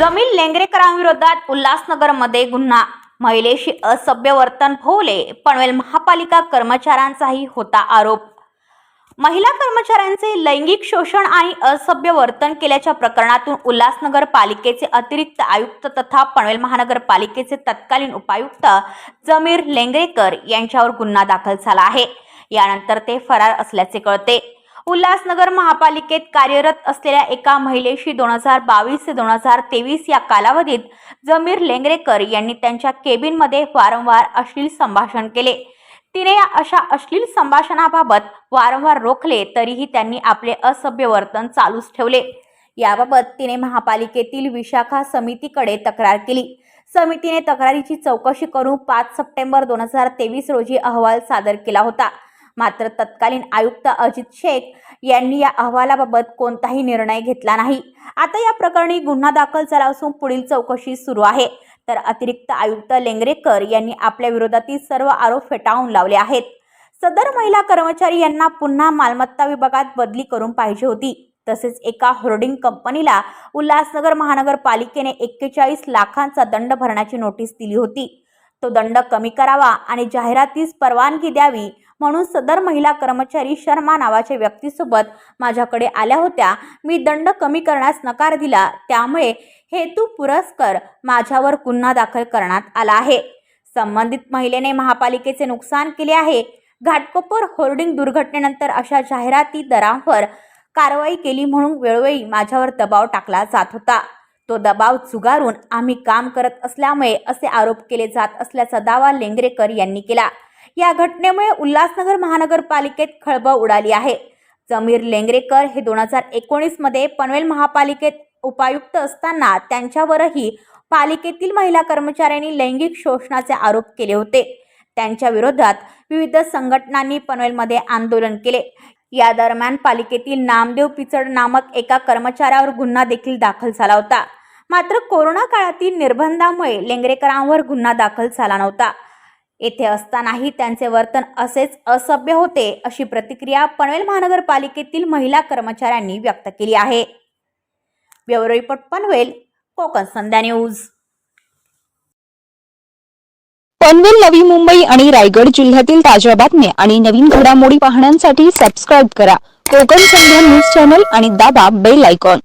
जमीन लेंगरेकरांविरोधात उल्हासनगरमध्ये गुन्हा. महिलेशी असभ्य वर्तन भोवले पनवेल महापालिका कर्मचाऱ्यांचाही होता आरोप. महिला कर्मचाऱ्यांचे लैंगिक शोषण आणि असभ्य वर्तन केल्याच्या प्रकरणातून उल्हासनगर पालिकेचे अतिरिक्त आयुक्त तथा पनवेल महानगरपालिकेचे तत्कालीन उपायुक्त जमीर लेंगरेकर यांच्यावर गुन्हा दाखल झाला आहे. यानंतर ते फरार असल्याचे कळते. उल्हासनगर महापालिकेत कार्यरत असलेल्या एका महिलेशी दोन हजार बावीस ते दोन हजार तेवीस या कालावधीत जमीर लेंगरेकर यांनी त्यांच्या केबिनमध्ये वारंवार अश्लील संभाषण केले. तिने या अशा अश्लील संभाषणाबाबत वारंवार रोखले तरीही त्यांनी आपले असभ्य वर्तन चालूच ठेवले. याबाबत तिने महापालिकेतील विशाखा समितीकडे तक्रार केली. समितीने तक्रारीची चौकशी करून पाच सप्टेंबर दोन हजार तेवीस रोजी अहवाल सादर केला होता. मात्र तत्कालीन आयुक्त अजित शेख यांनी या अहवालाबाबत कोणताही निर्णय घेतला नाही. आता या प्रकरणी गुन्हा दाखल झाला असून पुढील चौकशी सुरू आहे. तर अतिरिक्त आयुक्त लेंगरेकर यांनी आपल्या विरोधातील सर्व आरोप फेटाळून लावले आहेत. सदर महिला कर्मचारी यांना पुन्हा मालमत्ता विभागात बदली करून पाहिजे होती. तसेच एका होर्डिंग कंपनीला उल्हासनगर महानगरपालिकेने एक्केचाळीस लाखांचा दंड भरण्याची नोटीस दिली होती. तो दंड कमी करावा आणि जाहिरातीस परवानगी द्यावी म्हणून सदर महिला कर्मचारी शर्मा नावाच्या व्यक्तीसोबत माझ्याकडे आल्या होत्या. मी दंड कमी करण्यास नकार दिला. त्यामुळे हेतू पुरस्कर माझ्यावर गुन्हा दाखल करण्यात आला आहे. संबंधित महिलेने महापालिकेचे नुकसान केले आहे. घाटकोपर होर्डिंग दुर्घटनेनंतर अशा जाहिराती दरांवर कारवाई केली म्हणून वेळोवेळी माझ्यावर दबाव टाकला जात होता. तो दबाव झुगारून आम्ही काम करत असल्यामुळे असे आरोप केले जात असल्याचा दावा लेंगरेकर यांनी केला. या घटनेमुळे उल्हासनगर महानगरपालिकेत खळबळ उडाली आहे. जमीर लेंगरेकर हे दोन हजार एकोणीसमध्ये पनवेल महापालिकेत उपायुक्त असताना त्यांच्यावरही पालिकेतील महिला कर्मचाऱ्यांनी लैंगिक शोषणाचे आरोप केले होते. त्यांच्या विरोधात विविध संघटनांनी पनवेलमध्ये आंदोलन केले. या दरम्यान पालिकेतील नामदेव पिचड नामक एका कर्मचाऱ्यावर गुन्हा देखील दाखल झाला होता. मात्र कोरोना काळातील निर्बंधामुळे लेंगरेकरांवर गुन्हा दाखल झाला नव्हता. येथे असतानाही त्यांचे वर्तन असेच असभ्य होते अशी प्रतिक्रिया पनवेल महानगरपालिकेतील महिला कर्मचाऱ्यांनी व्यक्त केली आहे. Bureau report Panvel Konkan Sandhya news. Panvel Navi Mumbai आणि रायगड जिल्ह्यातील ताज्या बातम्या आणि नवीन घडामोडी पाहण्यासाठी सबस्क्राईब करा. कोकण संध्या न्यूज चॅनल आणि दाबा बेल आयकॉन